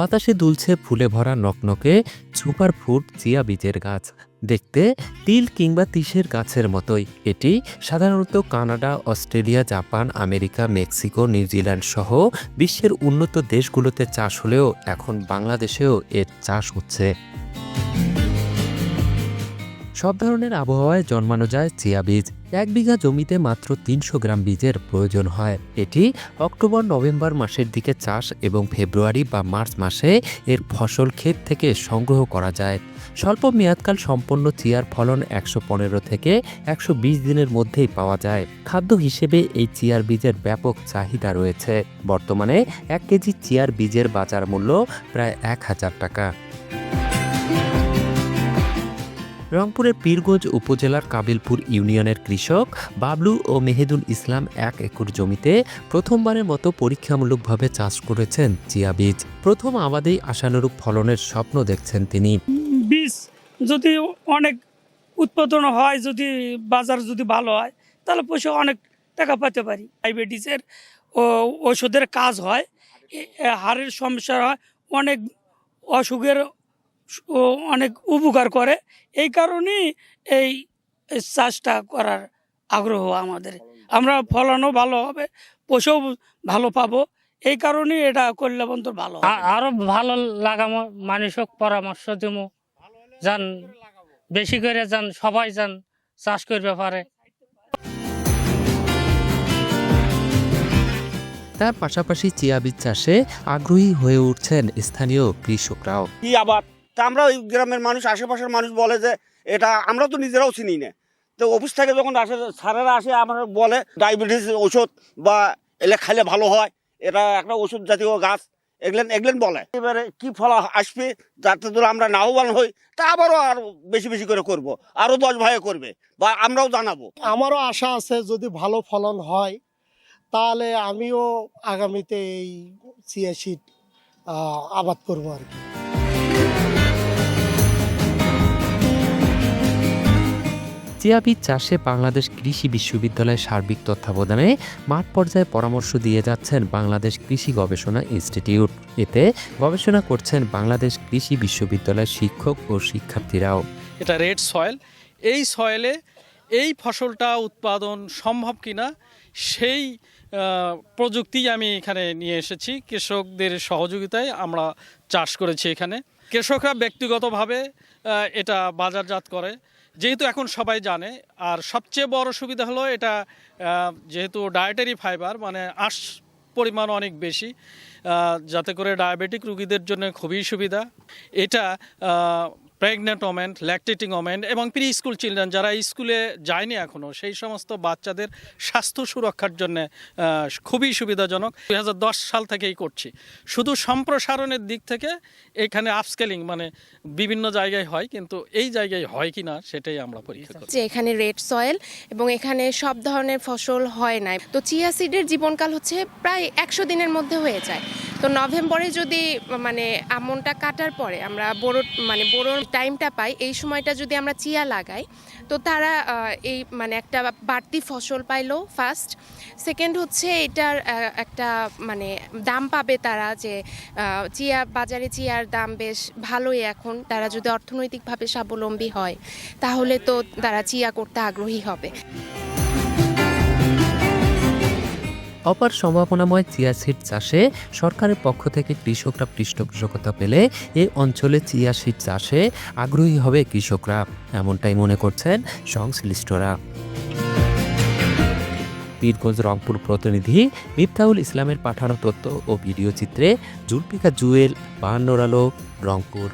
বাতাসে দুলছে ফুলে ভরা নকনকে সুপার ফুড চিয়া বীজের গাছ। দেখতে তিল কিংবা তিসের গাছের মতোই। এটি সাধারণত Canada, Australia, Japan, America, Mexico, New Zealand সহ বিশ্বের উন্নত দেশগুলোতে চাষ হলেও এখন বাংলাদেশেও এর চাষ হচ্ছে। সব ধরনের আবহাওয়ায় জন্মানো যায় চিয়া বীজ। এক বিঘা জমিতে মাত্র তিনশো গ্রাম বীজের প্রয়োজন হয়। এটি অক্টোবর, নভেম্বর মাসের দিকে চাষ এবং ফেব্রুয়ারি বা মার্চ মাসে এর ফসল ক্ষেত থেকে সংগ্রহ করা যায়। স্বল্প মেয়াদকাল সম্পন্ন চিয়ার ফলন একশো পনেরো থেকে একশো বিশ দিনের মধ্যেই পাওয়া যায়। খাদ্য হিসেবে এই চিয়ার বীজের ব্যাপক চাহিদা রয়েছে। বর্তমানে এক কেজি চিয়ার বীজের বাজার মূল্য প্রায় এক হাজার টাকা। রংপুরের পীরগঞ্জ উপজেলার কাবিলপুর ইউনিয়নের কৃষক বাবলু ও মেহেদুল ইসলাম এক একর জমিতে প্রথমবারের মতো পরীক্ষামূলকভাবে চাষ করেছেন চিয়া বীজ। প্রথম আবাদেই আশানুরূপ ফলনের স্বপ্ন দেখছেন তিনি। বীজ যদি অনেক উৎপাদন হয়, যদি বাজার যদি ভালো হয়, তাহলে পয়সা অনেক টাকা পেতে পারি। ডায়াবেটিসের ওষুধের কাজ হয় হাড়ের সমস্যা হয়, অনেক অসুখের অনেক উপকার করে। এই কারণেই এই এই চাষটা করার আগ্রহ আমাদের। আমরা ফলনও ভালো হবে পশুও ভালো পাবো। এই কারণেই এটা করলে বন্ধু ভালো আরও ভালো লাগামো মানুষক পরামর্শ দিব যান বেশি করে যান সবাই যান চাষ করবে পারে। তার পাশাপাশি চিয়া বীজ চাষে আগ্রহী হয়ে উঠছেন স্থানীয় কৃষকরাও। কি আবার তা আমরা ওই গ্রামের মানুষ, আশেপাশের মানুষ বলে যে এটা আমরা তো নিজেরাও চিনি না তো অফিস থেকে যখন আসে, স্যারেরা আসে আমার বলে, ডায়াবেটিস ওষুধ বা এলে খাইলে ভালো হয়, এটা একটা ওষুধ জাতীয় গাছ। এগুলেন এগুলেন বলে। এবারে কি ফল আসবে, যাতে ধরো আমরা লাভবান হই, তা আবারও আর বেশি বেশি করে করব। আরও দশ ভাইয়ে করবে, বা আমরাও জানাব। আমারও আশা আছে, যদি ভালো ফলন হয়, তাহলে আমিও আগামীতে এই চিয়া আবাদ করব আর কি। চিয়া বীজ চাষে বাংলাদেশ কৃষি বিশ্ববিদ্যালয়ের সার্বিক তত্ত্বাবধানে মাঠ পর্যায়ে পরামর্শ দিয়ে যাচ্ছেন বাংলাদেশ কৃষি গবেষণা ইনস্টিটিউট। এতে গবেষণা করছেন বাংলাদেশ কৃষি বিশ্ববিদ্যালয়ের শিক্ষক ও শিক্ষার্থীরাও। এটা রেড সয়েল। এই সয়েলে এই ফসলটা উৎপাদন সম্ভব কিনা সেই প্রযুক্তি আমি এখানে নিয়ে এসেছি। কৃষকদের সহযোগিতায় আমরা চাষ করেছি এখানে। কৃষকরা ব্যক্তিগতভাবে এটা বাজারজাত করে। যেহেতু এখন সবাই জানে, আর সবচেয়ে বড় সুবিধা হলো এটা যেহেতু ডায়েটারি ফাইবার মানে আঁশ পরিমাণ অনেক বেশি যাতে করে ডায়াবেটিক রুগীদের জন্য খুবই সুবিধা। এটা প্রেগনেন্ট ওমেন ল্যাকটেটিং ওমেন এবং প্রি স্কুল চিলড্রেন যারা স্কুলে যায়নি এখনও সেই সমস্ত বাচ্চাদের স্বাস্থ্য সুরক্ষার জন্য খুবই সুবিধাজনক। দু হাজার দশ সাল থেকেই করছি। শুধু সম্প্রসারণের দিক থেকে এখানে আপস্কেলিং মানে বিভিন্ন জায়গায় হয়, কিন্তু এই জায়গায় হয় কি না, সেটাই আমরা পরীক্ষা যে এখানে রেড সয়েল এবং এখানে সব ধরনের ফসল হয় না তো চিয়া সিডের জীবনকাল হচ্ছে প্রায় একশো দিনের মধ্যে হয়ে যায়। তো নভেম্বরে যদি মানে আমনটা কাটার পরে আমরা বড় মানে বড় টাইমটা পাই, এই সময়টা যদি আমরা চিয়া লাগাই, তো তারা এই মানে একটা বাড়তি ফসল পাইলো ফার্স্ট সেকেন্ড হচ্ছে এটার একটা মানে দাম পাবে তারা যে চিয়া, বাজারে চিয়ার দাম বেশ ভালোই এখন। তারা যদি অর্থনৈতিকভাবে স্বাবলম্বী হয়, তাহলে তো তারা চিয়া করতে আগ্রহী হবে। অপার সম্ভাবনাময় চিয়া সিড চাষে সরকারের পক্ষ থেকে কৃষকরা পৃষ্ঠপোষকতা পেলে এই অঞ্চলে চিয়া সিড চাষে আগ্রহী হবে কৃষকরা, এমনটাই মনে করছেন সংশ্লিষ্টরা। পীরগঞ্জ রংপুর প্রতিনিধি মিফতাহুল ইসলামের পাঠানো তথ্য ও ভিডিও চিত্রে জুলফিকা জুয়েল, বাহান্নর আলো, রংপুর।